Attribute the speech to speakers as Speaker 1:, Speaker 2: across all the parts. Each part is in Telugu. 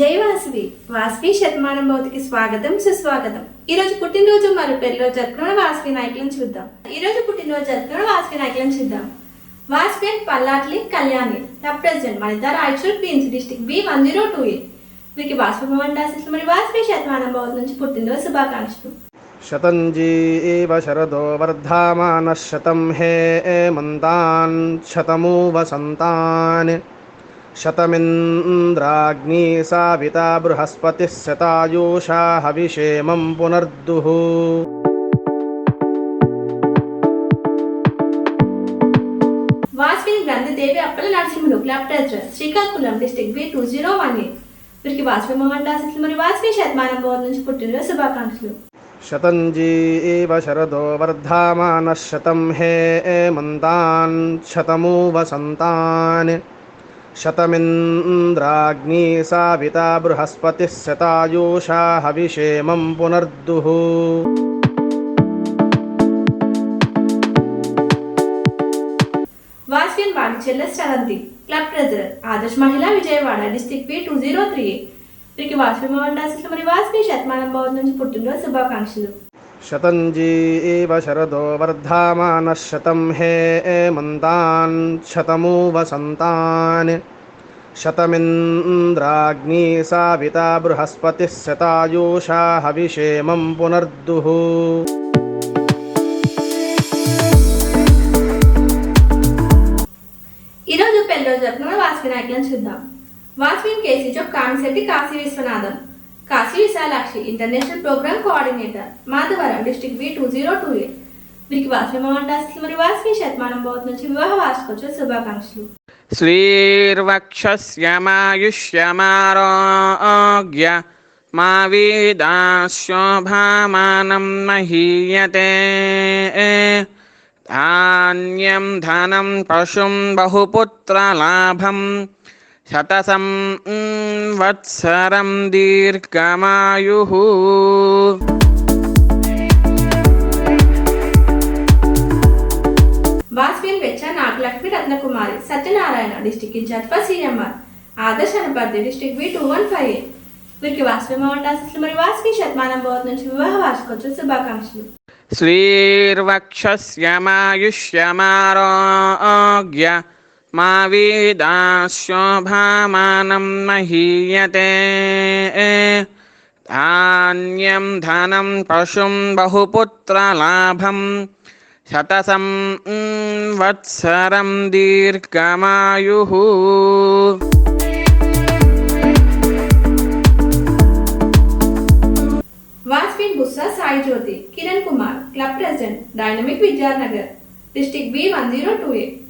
Speaker 1: జై వాసవి. వాసవి శతమానం భౌతికి స్వాగతం సుస్వాగతం. ఈ రోజు పుట్టినరోజు మరి పెళ్ళిరోజు జరుపుకున్న వాసవి నాయకులను చూద్దాం. ఈ రోజు పుట్టినరోజు జరుపుకున్న వాసవి నాయకులను చూద్దాం. వాసవి పల్లాట్లి కళ్యాణి రిప్రజెంట్ మణితా Raichur pins district B one zero two A. వీరికి వాసవి భవన్ రాసిస్తూ మరి వాసవి శతమానం భౌతి నుంచి పుట్టినరోజు శుభాకాంక్షలు.
Speaker 2: శతంజీ ఏవ శరదో వర్ధమాన శతం హే మంతాన్ శతమూ వసంతాన్ शतमिन्द्राग्नी साविता बृहस्पतिः शतायुषा हविषेमं पुनर्दुः
Speaker 1: Vasavi Granthadevi Appala Narasimhulu club treasurer Srikakulam district B two zero one eight వీరికి వాసవి భవన్ డాసెస్ మరి వాసవి శతమానం భవన్ నుంచి పుట్టినరోజు శుభాకాంక్షలు
Speaker 2: शतञ्जी एव शरदो वर्धामानः शतं हे एमन्तान् शतमु वसन्तान् शतमिन्द्राग्नी साविता बृहस्पतिः शतायुषा हविषेमं पुनर्दुः
Speaker 1: వాస్విన్ బాడిచెల్ల శరంతి క్లబ్ ట్రెజరర్ ఆదర్శ్ మహిళా Vijayawada district B two zero three వీరికి వాసవి భవన్ డాసెస్ మరి వాసవి శతమానం భవన్ నుంచి పుట్టినరోజు శుభాకాంక్షలు
Speaker 2: शतञ्जी एव शरदो वर्धामानः शतं हे एमन्तान् शतमु वसन्तान् शतमिन्द्राग्नी साविता बृहस्पतिः शतायुषा हविषेमं पुनर्दुः
Speaker 1: ఈ రోజు పెళ్లి రోజు జరుపుకున్న వాసవి నాయకులను చూద్దాం వాసవిన్ KC Chowk Kamishetti Kashi Viswanatham Kashi Visalakshi international program coordinator Madhavaram district B two zero two eight వీరికి వాసులమాటాస్కి మరియు వాస్కి శతమానం బౌత్ నుంచి వివాహ వార్షికోత్సవ శుభాకాంక్షలు.
Speaker 3: శ్రీర్వక్షమాయుష్యమారోగ్య మా వీదాశోభామానం మహీయతే. ధాన్యం ధనం పశుం బహుపుత్రలాభం శతసం వత్సరం దీర్ఘమాయు.
Speaker 1: వాజ్పేయి నాకు Lakshmi Ratnakumari Satyanarayana district in-charge for Adarsh district two one five వీరికి శతమానం నుంచి వివాహ వార్షికోత్సవ శుభాకాంక్షలు.
Speaker 3: శ్రీర్వక్షస్యమాయుష్యమారోగ్య मा वेदा महीयते। धान्यं धनं पशुं बहुपुत्रलाभं। शतसं वत्सरं दीर्घमायुः।
Speaker 1: वासपीठ गुस्सा Sai Jyoti, Kiran Kumar, club president, dynamic Vidyanagar, district B one zero two eight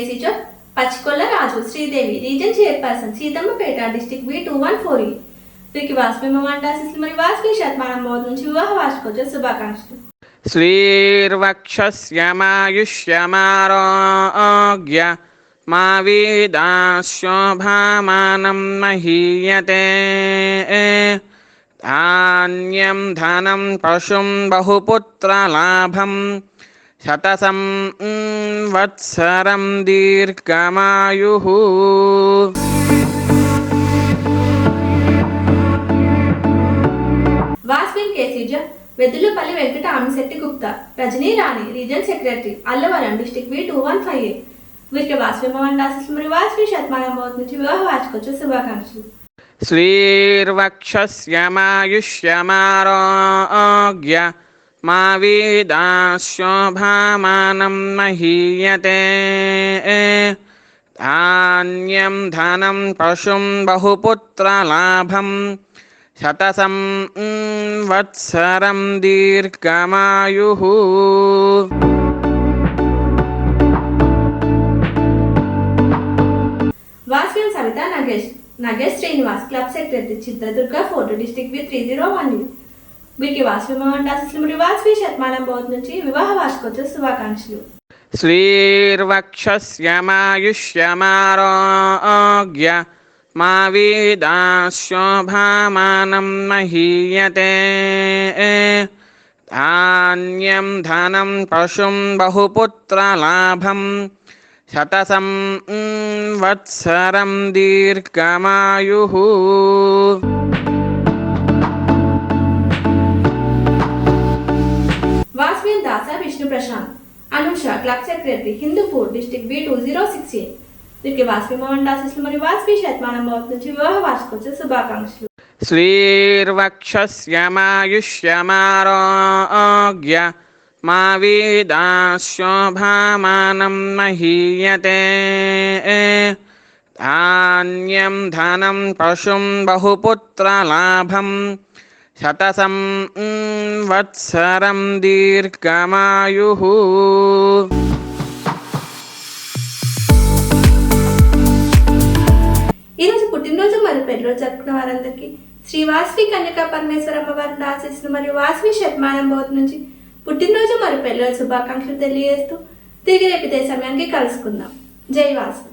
Speaker 1: AC जो पचकोलराजु Sridevi region chairperson सीतम्मेट district B two one four इ मैं वाजपेयी शतमान बोध ना विवाह शुभाकांक्ष
Speaker 3: श्रीर्वक्षस्यमायुष्यमारोग्य मावीदाशोभामानं महीयते धान्यं धनं శతసం వత్సరం దీర్ఘమాయు
Speaker 1: వాస్విన్ Vedulapalli Venkata Amishetti Gupta Rajani Rani region secretary Allavaram district V two one five A. వీరికి వాస్వి భవన్ శతమానం భవత్ నుంచి వివాహ వార్షికోత్సవ శుభాకాంక్షలు.
Speaker 3: శ్రీర్వక్షస్యమాయుష్యమారోగ్య మా వేదా మహీయతే ధాన్యం ధనం పశుం బహుపుత్రలాభం శతసం వత్సరం దీర్ఘమాయు
Speaker 1: వాస్విన్ Savitha Nagesh Nagesh Srinivas club secretary Chitradurga photo district V three zero one U వీరికి వాసవి మోహన్ దాసముడి వాసవి శతమానం బోధ నుంచి వివాహ వార్షికోత్సవ శుభాకాంక్షలు.
Speaker 3: శ్రీర్వక్షమాయుష్యమారోగ్య మా వీదాశోభామానం మహీయతే. ధాన్యం ధనం పశుం బహుపుత్రలాభం శతసం వత్సరం దీర్ఘమాయు.
Speaker 1: రాఘవేన్ Dasa Vishnu Prashant. Anusha club secretary Hindupur district B two zero six eight వీరికి వాస్పిమవండి ఆశీస్సులు మరియు వాస్పి శతమానం నుంచి వివాహ వార్షికోత్సవ శుభాకాంక్షలు.
Speaker 3: శ్రీర్వక్షమాయుష్యమారోగ్య మా వీదాశోభామానం మహీయతే. ధాన్యం ధనం పశుం బహుపుత్రలాభం శతసం వత్సరం దీర్ఘమాయు.
Speaker 1: ఈరోజు పుట్టినరోజు మరియు పెళ్ళిరోజు జరుపుకున్న వారందరికీ శ్రీ వాసవి కన్యకా పరమేశ్వర అమ్మవారిని ఆశిస్తున్న మరియు వాసవి శర్మానం బోధ నుంచి పుట్టినరోజు మరి పెళ్ళిరోజు శుభాకాంక్షలు తెలియజేస్తూ తిరిగి రేపు ఇదే సమయానికి కలుసుకుందాం. జై వాసవి.